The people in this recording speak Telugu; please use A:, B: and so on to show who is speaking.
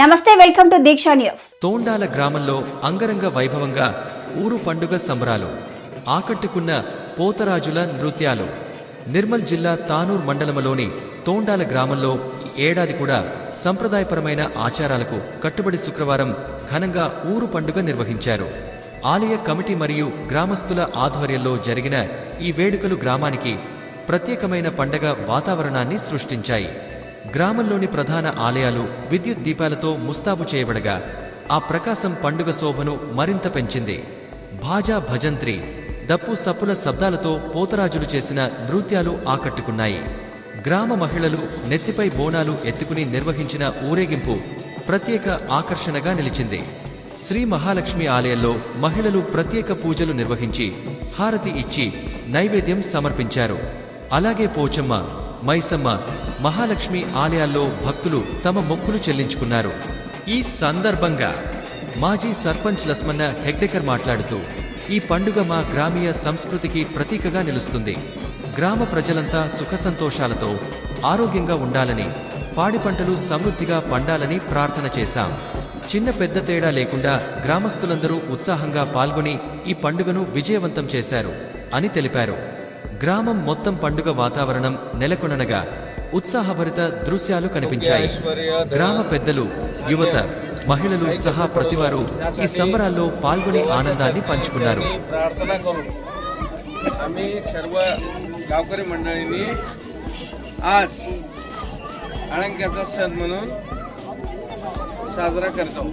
A: నమస్తే welcome to Deeksha news.
B: Tondala గ్రామంలో అంగరంగ వైభవంగా ఊరు పండుగ సంబరాలు ఆకట్టుకున్న పోతరాజుల నృత్యాలు. నిర్మల్ జిల్లా తానూర్ మండలంలోని తోండాల గ్రామంలో ఈ ఏడాది కూడా సంప్రదాయపరమైన ఆచారాలకు కట్టుబడి శుక్రవారం ఘనంగా ఊరు పండుగ నిర్వహించారు. ఆలయ కమిటీ మరియు గ్రామస్తుల ఆధ్వర్యంలో జరిగిన ఈ వేడుకలు గ్రామానికి ప్రత్యేకమైన పండగ వాతావరణాన్ని సృష్టించాయి. గ్రామంలోని ప్రధాన ఆలయాలు విద్యుత్ దీపాలతో ముస్తాబు చేయబడగా ఆ ప్రకాశం పండుగ శోభను మరింత పెంచింది. భాజా భజంత్రి దప్పు సప్పుల శబ్దాలతో పోతరాజులు చేసిన నృత్యాలు ఆకట్టుకున్నాయి. గ్రామ మహిళలు నెత్తిపై బోనాలు ఎత్తుకుని నిర్వహించిన ఊరేగింపు ప్రత్యేక ఆకర్షణగా నిలిచింది. శ్రీ మహాలక్ష్మి ఆలయంలో మహిళలు ప్రత్యేక పూజలు నిర్వహించి హారతి ఇచ్చి నైవేద్యం సమర్పించారు. అలాగే పోచమ్మ మైసమ్మ మహాలక్ష్మి ఆలయాల్లో భక్తులు తమ మొక్కులు చెల్లించుకున్నారు. ఈ సందర్భంగా మాజీ సర్పంచ్ లస్మన్న హెగ్డెకర్ మాట్లాడుతూ ఈ పండుగ మా గ్రామీయ సంస్కృతికి ప్రతీకగా నిలుస్తుంది. గ్రామ ప్రజలంతా సుఖ సంతోషాలతో ఆరోగ్యంగా ఉండాలని పాడి పంటలు సమృద్ధిగా పండాలని ప్రార్థన చేశాం. చిన్న పెద్ద తేడా లేకుండా గ్రామస్తులందరూ ఉత్సాహంగా పాల్గొని ఈ పండుగను విజయవంతం చేశారు అని తెలిపారు. గ్రామం మొత్తం పండుగ వాతావరణం నెలకొనగా ఉత్సాహభరిత దృశ్యాలు కనిపించాయి గ్రామ పెద్దలు యువత మహిళలు సహా ప్రతివారు ఈ సంబరాల్లో పాల్గొని ఆనందాన్ని పంచుకున్నారు
C: प्रार्थना करू आम्ही सर्व गावकरी मंडळींनी आज अळंक्याचा सण म्हणून साजरा करतो